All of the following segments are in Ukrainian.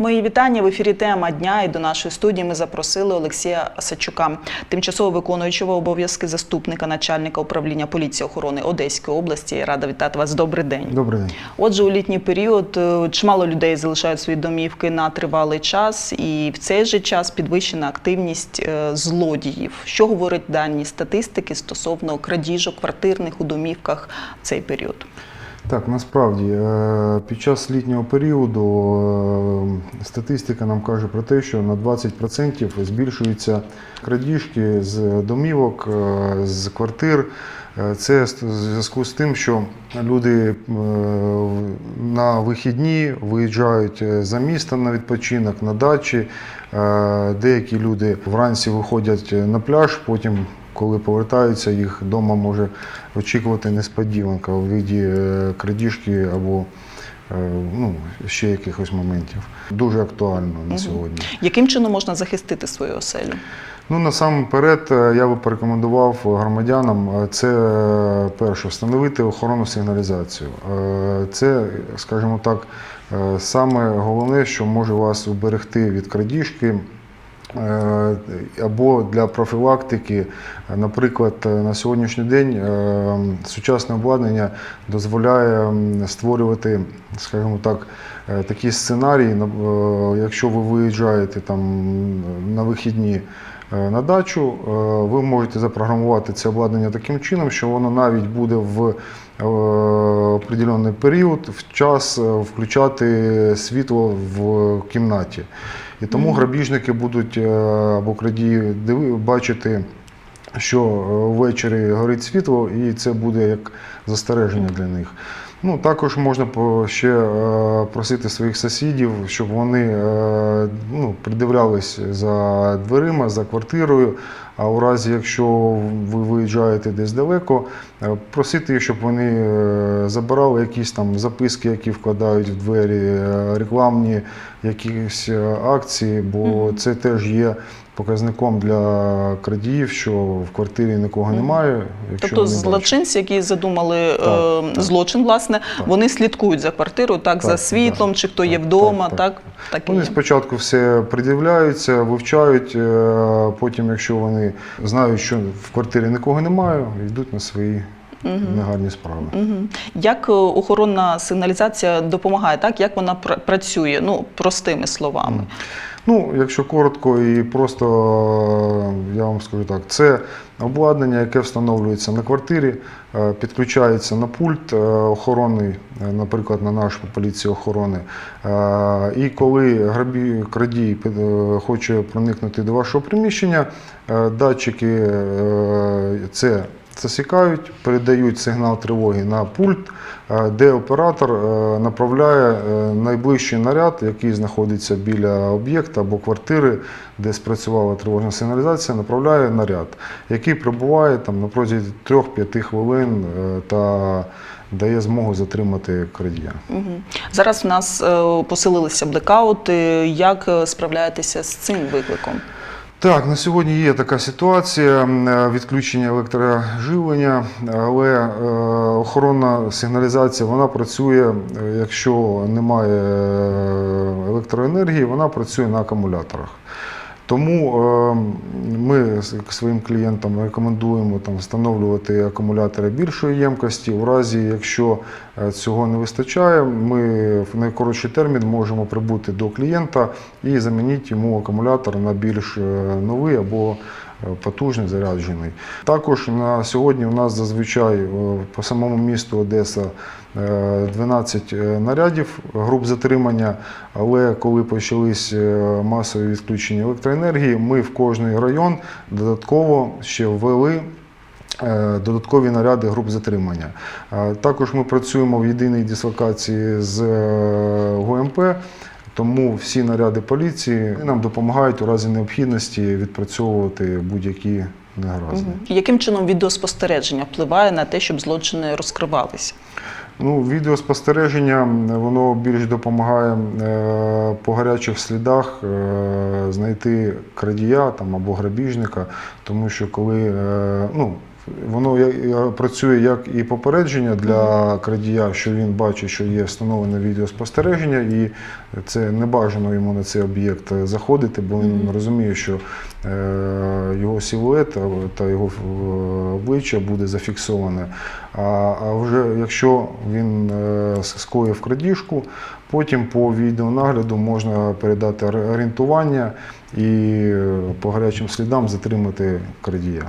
Мої вітання в ефірі тема дня. І до нашої студії ми запросили Олексія Сачука, тимчасово виконуючого обов'язки заступника начальника управління поліції охорони Одеської області. Рада вітати вас. Добрий день. Добрий день. Отже, у літній період е, чимало людей залишають свої домівки на тривалий час, і в цей же час підвищена активність е, злодіїв. Що говорять дані статистики стосовно крадіжок квартирних у домівках в цей період? Так, насправді е, під час літнього періоду е, статистика нам каже про те, що на 20% збільшуються крадіжки з домівок, е, з квартир. Це в зв'язку з тим, що люди на вихідні виїжджають за місто на відпочинок, на дачі. Деякі люди вранці виходять на пляж, потім коли повертаються, їх вдома може очікувати несподіванка у виді е, крадіжки або е, ну, ще якихось моментів. Дуже актуально на сьогодні. Яким чином можна захистити свою оселю? Ну, насамперед, е, я би порекомендував громадянам це перше встановити охоронну сигналізацію. Це, скажімо так, саме головне, що може вас уберегти від крадіжки. Е, Або для профілактики, наприклад, на сьогоднішній день е, сучасне обладнання дозволяє створювати, скажімо так, е, такі сценарії, якщо ви виїжджаєте там на вихідні на дачу, е, ви можете запрограмувати це обладнання таким чином, що воно навіть буде в е, определенний період в час е, включати світло в кімнаті. І тому грабіжники будуть е, або крадії бачити, що е, ввечері горить світло, і це буде як застереження для них. Ну, також можна ще е, просити своїх сусідів, щоб вони е, ну, придивлялись за дверима, за квартирою. А у разі, якщо ви виїжджаєте десь далеко, е, просити їх, щоб вони забирали якісь там записки, які вкладають в двері, рекламні якісь акції, бо це теж є показником для крадіїв, що в квартирі нікого немає. Якщо Тобто вони злочинці, які задумали е, Так, так. злочин, власне, вони слідкують за квартирою, так, за світлом, так, чи хто так, є вдома, так, так, так. так, і Вони є. спочатку все придивляються, вивчають, е, потім, якщо вони знають, що в квартирі нікого немає, йдуть на свої негарні справи. Мгм. Як е, охоронна сигналізація допомагає, так? Як вона пр- працює? Ну, простими словами. Ну, якщо коротко і просто е, я вам скажу так, це обладнання, яке встановлюється на квартирі, е, підключається на пульт е, охоронний, е, наприклад, на нашу поліцію охорони. І коли грабі крадій хоче проникнути до вашого приміщення, датчики це засікають, передають сигнал тривоги на пульт, е, де оператор е, направляє е, найближчий наряд, який знаходиться біля об'єкта або квартири, де спрацювала тривожна сигналізація, направляє наряд, який прибуває там на протязі 3-5 хвилин та дає змогу затримати крадія. Мгм. Зараз в нас посилилися блекаути. Як справляєтеся з цим викликом? Так, на сьогодні є така ситуація е, відключення електроживлення, але е, охоронна сигналізація вона працює, е, якщо немає електроенергії, вона працює на акумуляторах. Тому е, ми своїм клієнтам рекомендуємо там, встановлювати акумулятори більшої ємкості. У разі, якщо е, цього не вистачає, ми в найкоротший термін можемо прибути до клієнта і замінити йому акумулятор на більш е, новий або потужний заряджений. Також на сьогодні у нас зазвичай е, по самому місту Одеса е, 12 нарядів груп затримання, але коли почались е, масові відключення електроенергії, ми в кожний район додатково ще ввели е, додаткові наряди груп затримання. Е, Також ми працюємо в єдиній дислокації з е, ГУМП, тому всі наряди поліції нам допомагають у разі необхідності відпрацьовувати будь-які негаразди. Яким чином відеоспостереження впливає на те, щоб злочини розкривалися? Ну, відеоспостереження воно більш допомагає е, по гарячих слідах е, знайти крадія там, або грабіжника, тому що коли е, ну, воно працює як і попередження для крадія, що він бачить, що є встановлене відеоспостереження, і це не бажано йому на цей об'єкт заходити, бо він розуміє, що е, його силует та його е, обличчя буде зафіксоване. А, вже якщо він е, скоїв крадіжку, потім по відеонагляду можна передати орієнтування і е, по гарячим слідам затримати крадія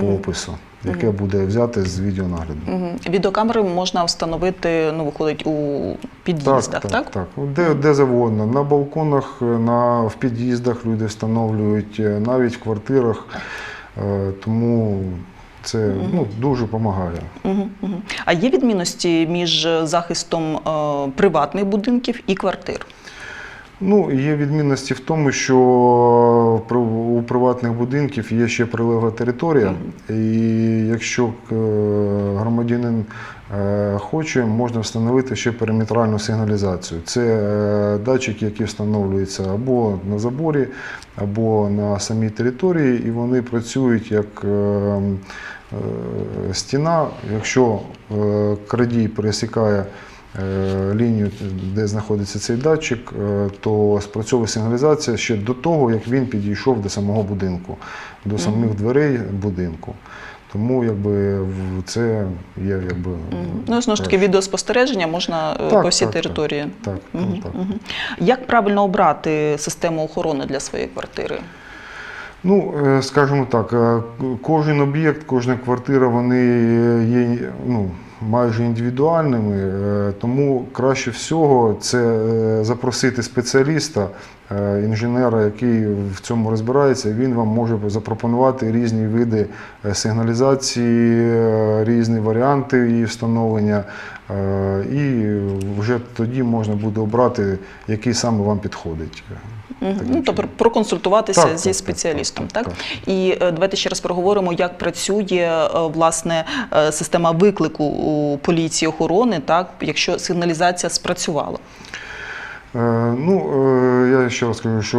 по опису, яке буде взяте з відеонагляду. Відеокамери можна встановити, ну, виходить, у під'їздах, так? так, так. Де, де завгодно. На балконах, на, в під'їздах люди встановлюють, е, навіть в квартирах. Е, Тому це ну, дуже допомагає. Мгм, мгм. А є відмінності між захистом е, приватних будинків і квартир? Ну, є відмінності в тому, що при- у приватних будинків є ще прилегла територія, і якщо е, громадянин е, хоче, можна встановити ще периметральну сигналізацію. Це е, датчики, які встановлюються або на заборі, або на самій території, і вони працюють як е, е, стіна. Якщо е, крадій пересікає е, лінію, де знаходиться цей датчик, е, то спрацьовує сигналізація ще до того, як він підійшов до самого будинку, до самих дверей будинку. Тому якби це є якби Ну, знову ж таки, відеоспостереження можна е, Так, по всій так, території. Так, так, так. мгм. Як правильно обрати систему охорони для своєї квартири? Ну, е, скажімо так, е, кожен об'єкт, кожна квартира, вони є ну, майже індивідуальними, е, тому краще всього це е, запросити спеціаліста, е, інженера, який в цьому розбирається. Він вам може запропонувати різні види сигналізації, різні варіанти її встановлення. Е, І вже тоді можна буде обрати, який саме вам підходить. Мгм. Ну, тобто проконсультуватися Так, зі так, спеціалістом, так, так, так, І е, давайте ще раз проговоримо, як працює е, власне е, система виклику у поліції охорони, так, якщо сигналізація спрацювала. Е, Ну, е, я ще раз кажу, що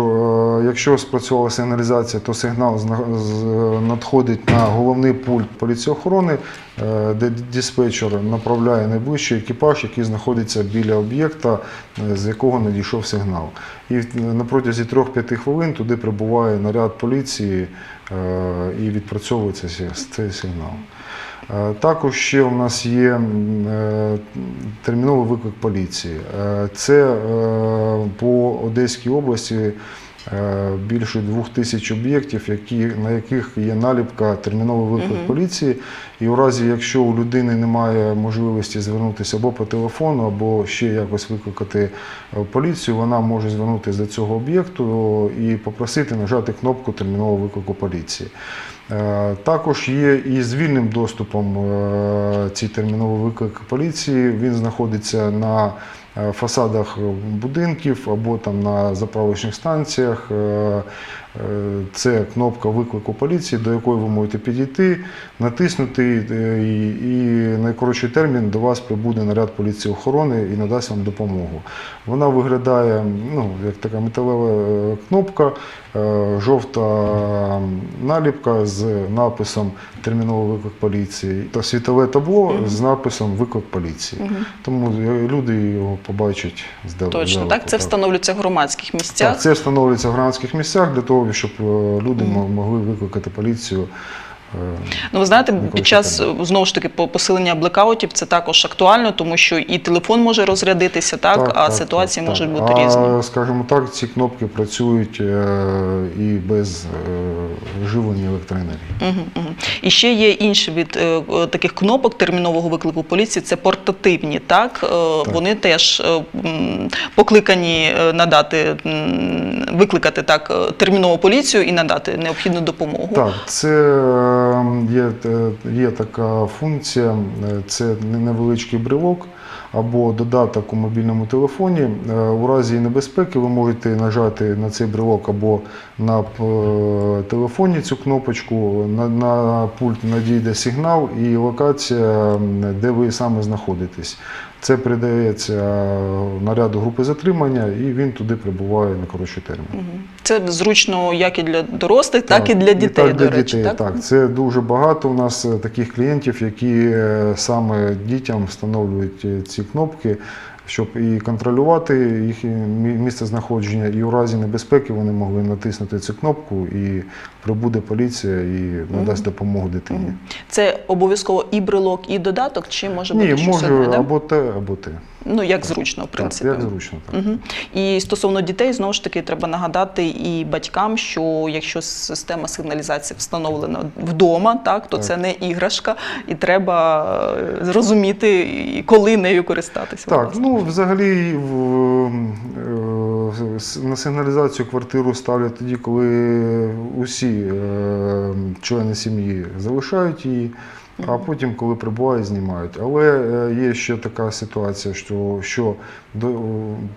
е, якщо спрацювала сигналізація, то сигнал надходить на головний пульт поліції охорони, де диспетчер направляє найближчий екіпаж, який знаходиться біля об'єкта, з якого надійшов сигнал. І на протязі 3-5 хвилин туди прибуває наряд поліції і відпрацьовується цей сигнал. Е, Також ще у нас є е, терміновий виклик поліції. Е, Це по Одеській області більше двох тисяч об'єктів, які, на яких є наліпка терміновий виклик поліції. І у разі, якщо у людини немає можливості звернутися або по телефону, або ще якось викликати е, поліцію, вона може звернутися до цього об'єкту і попросити нажати кнопку термінового виклику поліції. Е, Також є і з вільним доступом е, цей терміновий виклик поліції. Він знаходиться на е, фасадах будинків або там на заправочних станціях. Е, Це кнопка виклику поліції, до якої ви можете підійти, натиснути, е, і, і найкоротший термін до вас прибуде наряд поліції охорони і надасть вам допомогу. Вона виглядає ну, як така металева е, кнопка, жовта наліпка з написом терміновий виклик поліції та світове табло з написом виклик поліції. Тому люди його побачать здалека. Точно, так? Це встановлюється в громадських місцях. Так, це встановлюється в громадських місцях для того, щоб е, люди могли викликати поліцію. Ну, ви знаєте, під час так. знову ж таки по- посилення блекаутів це також актуально, тому що і телефон може розрядитися, так, а ситуації так, можуть так. бути а, різні. Скажімо так, ці кнопки працюють е, і без е, живлення електроенергії. Мгм, мгм. І ще є інший від е, таких кнопок термінового виклику поліції. Це портативні. Так, Е, вони теж покликані надати викликати так термінову поліцію і надати необхідну допомогу. Так, це є, е, є така функція, е, це невеличкий брелок або додаток у мобільному телефоні. Е, У разі небезпеки ви можете нажати на цей брелок або на телефоні цю кнопочку, на, на пульт надійде сигнал і локація, де ви саме знаходитесь. Це передається наряду групи затримання, і він туди прибуває на коротший термін. Це зручно як і для дорослих, так, і для дітей, так, до для речі. дітей, так? Це дуже багато у нас е, таких клієнтів, які е, саме дітям встановлюють е, ці кнопки, щоб і контролювати їх місце знаходження, і у разі небезпеки вони могли натиснути цю кнопку, і прибуде поліція і надасть допомогу дитині. Це обов'язково і брелок, і додаток, чи може бути Ні, щось одне, да? або те, або те. Ну, як зручно, в принципі. Так, як зручно. Так. Мгм. І стосовно дітей, знову ж таки, треба нагадати і батькам, що якщо система сигналізації встановлена вдома, так то Так. це не іграшка, і треба е, зрозуміти, коли нею користатися. Так, власне. ну взагалі в, е, на сигналізацію квартиру ставлять тоді, коли усі е, члени сім'ї залишають її, а потім, коли прибувають, знімають. Але е, є ще така ситуація, що, що до,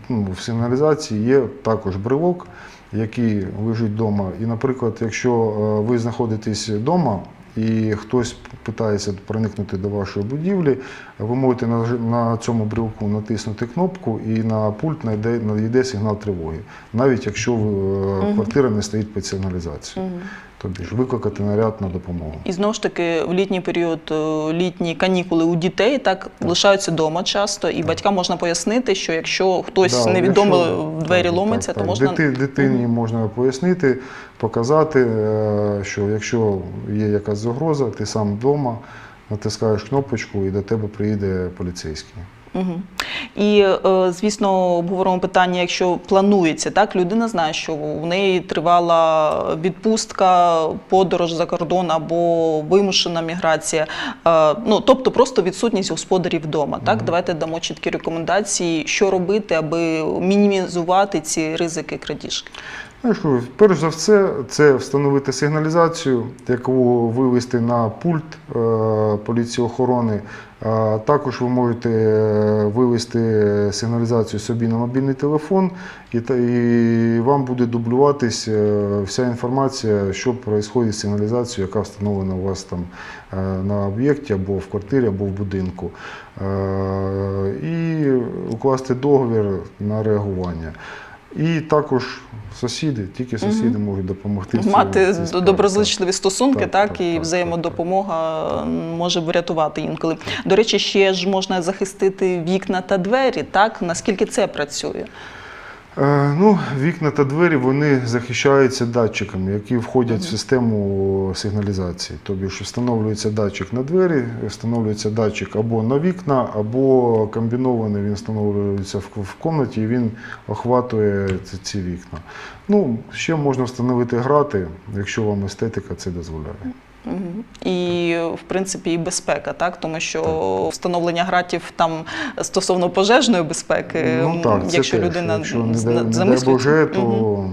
ну, в сигналізації є також брелок, який лежить вдома. І, наприклад, якщо е, ви знаходитесь вдома, і хтось питається проникнути до вашої будівлі, ви можете на, на цьому брілку натиснути кнопку і на пульт найде, надійде сигнал тривоги, навіть якщо ви, е, квартира не стоїть під сигналізацією. Мгм. Тобто ж викликати наряд на допомогу. І знову ж таки, в літній період, е, літні канікули у дітей так лишаються вдома часто, і батькам можна пояснити, що якщо хтось Да, невідомо якщо- в двері так, ломиться, так, то можна Дити, дитині можна пояснити, показати, е, що якщо є якась загроза, ти сам вдома натискаєш кнопочку і до тебе приїде поліцейський. Угу. І, е, звісно, обговоримо питання, якщо планується, так, людина знає, що в неї тривала відпустка, подорож за кордон або вимушена міграція, е, ну, тобто просто відсутність господарів вдома. Так? Давайте дамо чіткі рекомендації, що робити, аби мінімізувати ці ризики крадіжки. Ну, перш за все, це встановити сигналізацію, яку вивести на пульт е, поліції охорони. А також ви можете е, вивести сигналізацію собі на мобільний телефон, і, вам буде дублюватись е, вся інформація, що відбувається з сигналізацією, яка встановлена у вас там е, на об'єкті або в квартирі, або в будинку. Е, І укласти договір на реагування. І також сусіди, тільки сусіди можуть допомогти. Мати цій доброзичливі стосунки, так, Так, так, і так, взаємодопомога так, може врятувати інколи. До речі, ще ж можна захистити вікна та двері, так? Наскільки це працює? Е, Ну, вікна та двері вони захищаються датчиками, які входять в систему сигналізації. Тобто ж встановлюється датчик на двері, встановлюється датчик або на вікна, або комбінований він встановлюється в, кімнаті і він охватує ці вікна. Ну, ще можна встановити грати, якщо вам естетика це дозволяє. І, в принципі, і безпека, так? Тому що встановлення гратів там стосовно пожежної безпеки, Ну так, це якщо теж. людина якщо не, зна- не дай. Боже, то.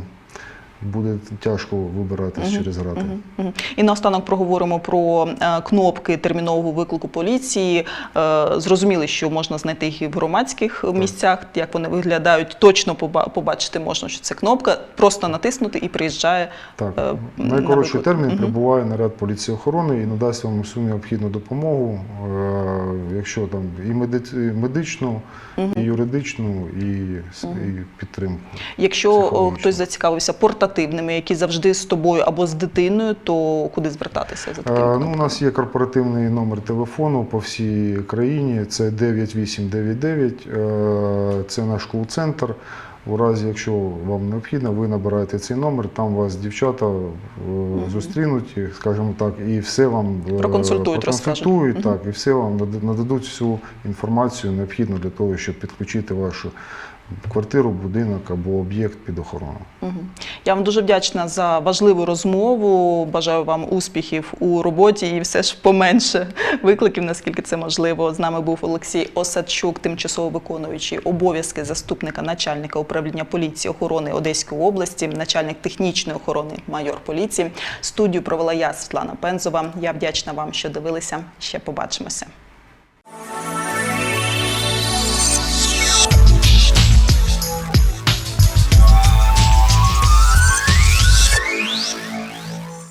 Буде тяжко вибиратись через грати. Мгм, мгм. І наостанок проговоримо про е, кнопки термінового виклику поліції. Е, Зрозуміли, що можна знайти їх і в громадських місцях, як вони виглядають. Точно побачити можна, що це кнопка, просто натиснути і приїжджає. Так, е, на найкоротший виклик. термін Мгм. прибуває наряд поліції охорони і надасть вам всю необхідну допомогу, якщо там і меди- і медичну, і юридичну, і, с- і підтримку. Якщо хтось зацікавився портативними, які завжди з тобою або з дитиною, то куди звертатися за таким? Е, Ну, у нас є корпоративний номер телефону по всій країні. Це 9899. е, Це наш кол-центр. У разі, якщо вам необхідно, ви набираєте цей номер, там вас дівчата е, зустрінуть, скажімо так, і все вам Проконсультують, проконсультують, так, і все вам нададуть всю інформацію необхідну для того, щоб підключити вашу квартиру, будинок або об'єкт під охорону. Я вам дуже вдячна за важливу розмову. Бажаю вам успіхів у роботі і все ж поменше викликів, наскільки це можливо. З нами був Олексій Осадчук, тимчасово виконуючий обов'язки заступника начальника управління поліції охорони Одеської області, начальник технічної охорони, майор поліції. Студію провела я, Світлана Пензова. Я вдячна вам, що дивилися. Ще побачимося.